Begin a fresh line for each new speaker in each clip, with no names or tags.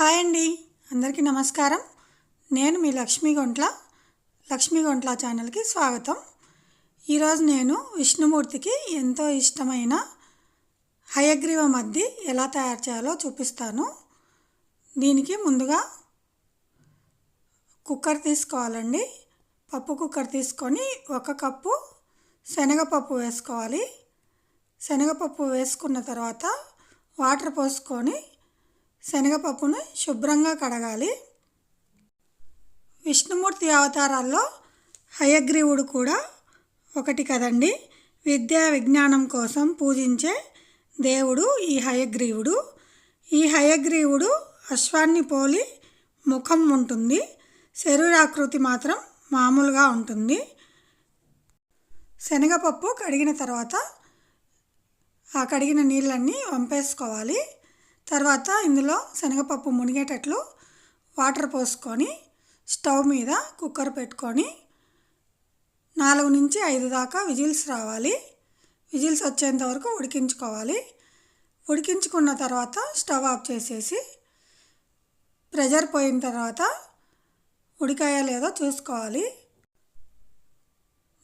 Hi అండి. అందరికీ నమస్కారం. నేను మీ లక్ష్మీ గొంట్ల లక్ష్మీ గొంట్ల ఛానల్కి స్వాగతం. ఈరోజు నేను విష్ణుమూర్తికి ఎంతో ఇష్టమైన హయగ్రీవ మద్ది ఎలా తయారు చేయాలో చూపిస్తాను. దీనికి ముందుగా కుక్కర్ తీసుకోవాలండి. పప్పు కుక్కర్ తీసుకొని ఒక కప్పు శనగపప్పు వేసుకోవాలి. శనగపప్పు వేసుకున్న తర్వాత వాటర్ పోసుకొని శనగపప్పును శుభ్రంగా కడగాలి. విష్ణుమూర్తి అవతారాల్లో హయగ్రీవుడు కూడా ఒకటి కదండి. విద్యా విజ్ఞానం కోసం పూజించే దేవుడు ఈ హయగ్రీవుడు. ఈ హయగ్రీవుడు అశ్వాన్ని పోలి ముఖం ఉంటుంది. శరీరాకృతి మాత్రం మామూలుగా ఉంటుంది. శనగపప్పు కడిగిన తర్వాత ఆ కడిగిన నీళ్ళన్నీ వంపేసుకోవాలి. తర్వాత ఇందులో శనగపప్పు మునిగేటట్లు వాటర్ పోసుకొని స్టవ్ మీద కుక్కర్ పెట్టుకొని నాలుగు నుంచి ఐదు దాకా విజిల్స్ రావాలి. విజిల్స్ వచ్చేంత వరకు ఉడికించుకోవాలి. ఉడికించుకున్న తర్వాత స్టవ్ ఆఫ్ చేసేసి ప్రెజర్ పోయిన తర్వాత ఉడికాయో లేదో చూసుకోవాలి.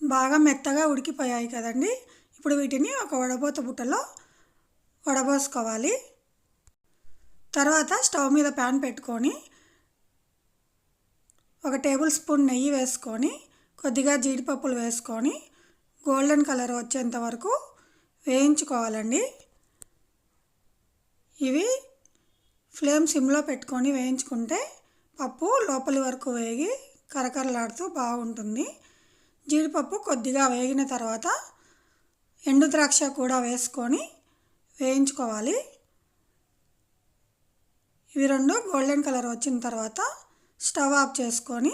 బాగా మెత్తగా ఉడికిపోయాయి కదండి. ఇప్పుడు వీటిని ఒక వడబోత బుట్టలో వడబోసుకోవాలి. తర్వాత స్టవ్ మీద ప్యాన్ పెట్టుకొని ఒక టేబుల్ స్పూన్ నెయ్యి వేసుకొని కొద్దిగా జీడిపప్పులు వేసుకొని గోల్డెన్ కలర్ వచ్చేంత వరకు వేయించుకోవాలండి. ఇవి ఫ్లేమ్ సిమ్లో పెట్టుకొని వేయించుకుంటే పప్పు లోపలి వరకు వేగి కరకరలాడుతూ బాగుంటుంది. జీడిపప్పు కొద్దిగా వేగిన తర్వాత ఎండు ద్రాక్ష కూడా వేసుకొని వేయించుకోవాలి. ఇవి రెండు గోల్డెన్ కలర్ వచ్చిన తర్వాత స్టవ్ ఆఫ్ చేసుకొని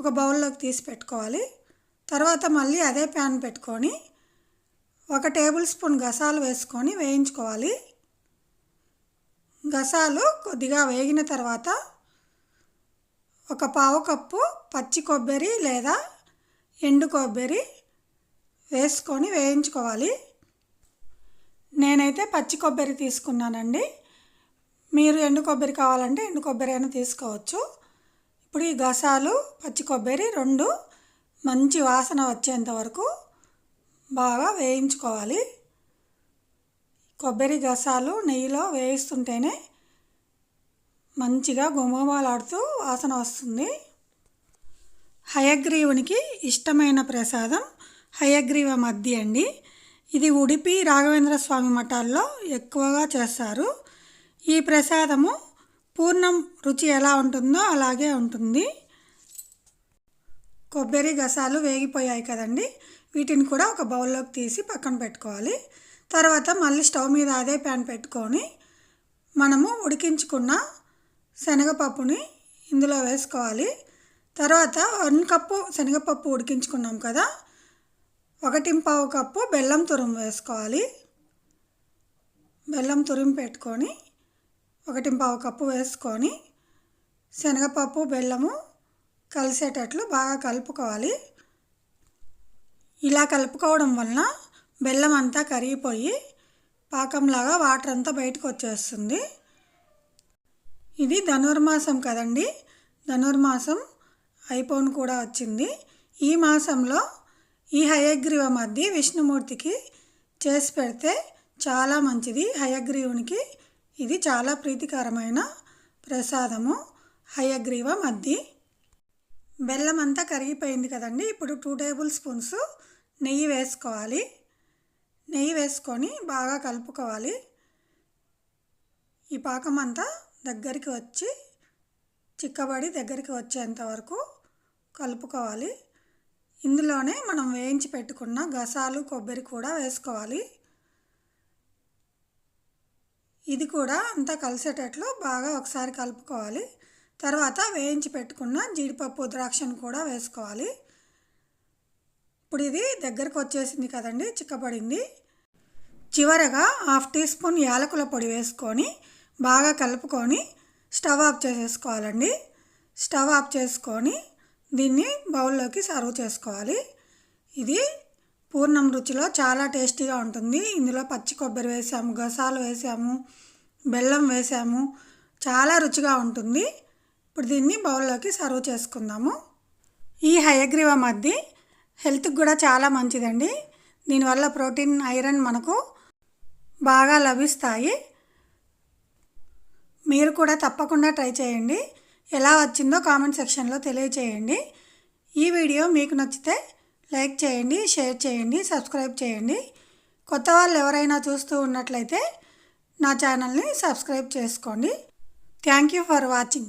ఒక బౌల్లోకి తీసి పెట్టుకోవాలి. తర్వాత మళ్ళీ అదే ప్యాన్ పెట్టుకొని ఒక టేబుల్ స్పూన్ గసాలు వేసుకొని వేయించుకోవాలి. గసాలు కొద్దిగా వేగిన తర్వాత ఒక పావు కప్పు పచ్చి కొబ్బరి లేదా ఎండు కొబ్బరి వేసుకొని వేయించుకోవాలి. నేనైతే పచ్చి కొబ్బరి తీసుకున్నానండి. మీరు ఎండు కొబ్బరి కావాలంటే ఎండు కొబ్బరి అయినా తీసుకోవచ్చు. ఇప్పుడు ఈ గసాలు పచ్చి కొబ్బరి రెండు మంచి వాసన వచ్చేంత వరకు బాగా వేయించుకోవాలి. కొబ్బరి గసాలు నెయ్యిలో వేయిస్తుంటేనే మంచిగా గుమగుమలాడుతూ వాసన వస్తుంది. హయగ్రీవునికి ఇష్టమైన ప్రసాదం హయగ్రీవ మద్ది అండి. ఇది ఉడిపి రాఘవేంద్ర స్వామి మఠాల్లో ఎక్కువగా చేస్తారు. ఈ ప్రసాదము పూర్ణం రుచి ఎలా ఉంటుందో అలాగే ఉంటుంది. కొబ్బరి గసాలు వేగిపోయాయి కదండి. వీటిని కూడా ఒక బౌల్లోకి తీసి పక్కన పెట్టుకోవాలి. తర్వాత మళ్ళీ స్టవ్ మీద అదే ప్యాన్ పెట్టుకొని మనము ఉడికించుకున్న శనగపప్పుని ఇందులో వేసుకోవాలి. తర్వాత వన్ కప్పు శనగపప్పు ఉడికించుకున్నాం కదా. ఒకటిం పావు కప్పు బెల్లం తురుము వేసుకోవాలి. బెల్లం తురిమి పెట్టుకొని ఒకటి పావు కప్పు వేసుకొని శనగపప్పు బెల్లము కలిసేటట్లు బాగా కలుపుకోవాలి. ఇలా కలుపుకోవడం వలన బెల్లం అంతా కరిగిపోయి పాకంలాగా వాటర్ అంతా బయటకు వచ్చేస్తుంది. ఇది ధనుర్మాసం కదండి. ధనుర్మాసం ఐపోన్ కూడా వచ్చింది. ఈ మాసంలో ఈ హయగ్రీవ మధ్య విష్ణుమూర్తికి చేసి పెడితే చాలా మంచిది. హయగ్రీవునికి ఇది చాలా ప్రీతికరమైన ప్రసాదము. హయగ్రీవ మద్ది. బెల్లం అంతా కరిగిపోయింది కదండి. ఇప్పుడు టూ టేబుల్ స్పూన్స్ నెయ్యి వేసుకోవాలి. నెయ్యి వేసుకొని బాగా కలుపుకోవాలి. ఈ పాకం అంతా దగ్గరికి వచ్చి చిక్కబడి దగ్గరికి వచ్చేంత వరకు కలుపుకోవాలి. ఇందులోనే మనం వేయించి పెట్టుకున్న గసాలు కొబ్బరి కూడా వేసుకోవాలి. ఇది కూడా అంతా కలిసేటట్లు బాగా ఒకసారి కలుపుకోవాలి. తర్వాత వేయించి పెట్టుకున్న జీడిపప్పు ద్రాక్షను కూడా వేసుకోవాలి. ఇప్పుడు ఇది దగ్గరకు వచ్చేసింది కదండి చిక్కబడింది. చివరగా హాఫ్ టీ స్పూన్ యాలకుల పొడి వేసుకొని బాగా కలుపుకొని స్టవ్ ఆఫ్ చేసేసుకోవాలండి. స్టవ్ ఆఫ్ చేసుకొని దీన్ని బౌల్లోకి సర్వ్ చేసుకోవాలి. ఇది పూర్ణం రుచిలో చాలా టేస్టీగా ఉంటుంది. ఇందులో పచ్చి కొబ్బరి వేసాము గసాలు వేసాము బెల్లం వేసాము. చాలా రుచిగా ఉంటుంది. ఇప్పుడు దీన్ని బౌల్లోకి సర్వ్ చేసుకుందాము. ఈ హయగ్రీవ మద్ది హెల్త్కి కూడా చాలా మంచిదండి. దీనివల్ల ప్రోటీన్ ఐరన్ మనకు బాగా లభిస్తాయి. మీరు కూడా తప్పకుండా ట్రై చేయండి. ఎలా వచ్చిందో కామెంట్ సెక్షన్లో తెలియచేయండి. ఈ వీడియో మీకు నచ్చితే లైక్ చేయండి షేర్ చేయండి సబ్స్క్రైబ్ చేయండి. కొత్త వాళ్ళు ఎవరైనా చూస్తూ ఉన్నట్లయితే నా ఛానల్ని సబ్స్క్రైబ్ చేసుకోండి. Thank you for watching.